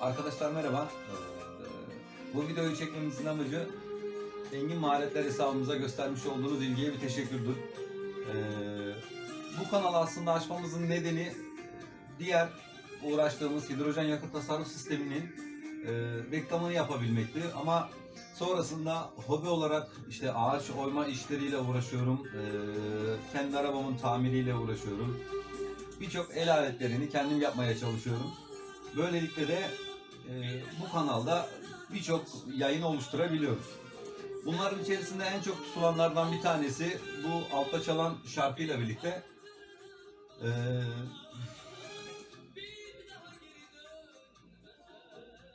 Arkadaşlar merhaba. Ee, bu videoyu çekmemizin amacı Engin Maharetler hesabımıza göstermiş olduğunuz ilgiye bir teşekkürdür. Ee, bu kanalı aslında açmamızın nedeni diğer uğraştığımız hidrojen yakıt tasarruf sisteminin e, reklamını yapabilmekti. Ama sonrasında hobi olarak işte ağaç oyma işleriyle uğraşıyorum. Ee, kendi arabamın tamiriyle uğraşıyorum. Birçok el aletlerini kendim yapmaya çalışıyorum. Böylelikle de e, bu kanalda birçok yayın oluşturabiliyoruz. Bunların içerisinde en çok tutulanlardan bir tanesi bu altta çalan şarkıyla birlikte e,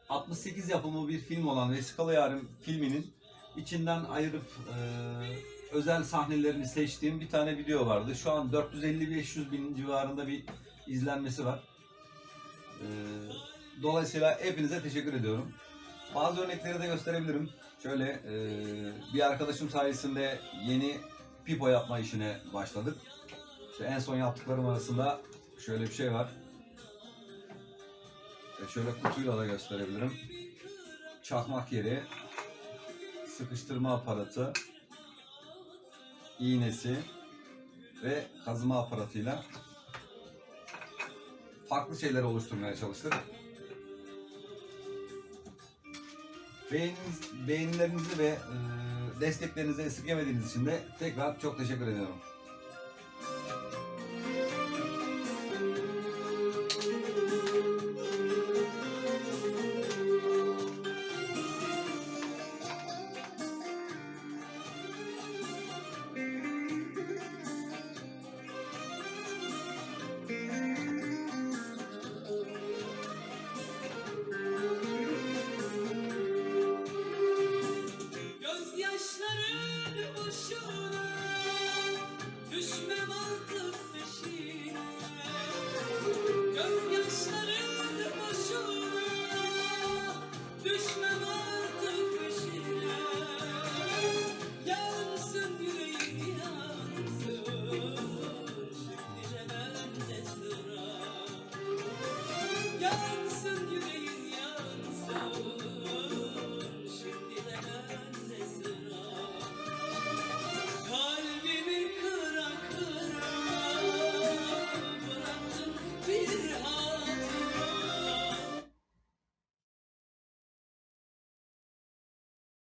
...68 yapımı bir film olan Vesikalı Yarim filminin içinden ayırıp e, özel sahnelerini seçtiğim bir tane video vardı. Şu an 450-500 bin civarında bir izlenmesi var. Ee, Dolayısıyla hepinize teşekkür ediyorum. Bazı örnekleri de gösterebilirim. Şöyle e, bir arkadaşım sayesinde yeni pipo yapma işine başladık. İşte en son yaptıklarım arasında şöyle bir şey var. E, şöyle kutuyla da gösterebilirim. Çakmak yeri, sıkıştırma aparatı, iğnesi ve kazıma aparatıyla farklı şeyler oluşturmaya çalıştık. Beğeniniz, beğenilerinizi ve e, desteklerinizi esirgemediğiniz için de tekrar çok teşekkür ediyorum.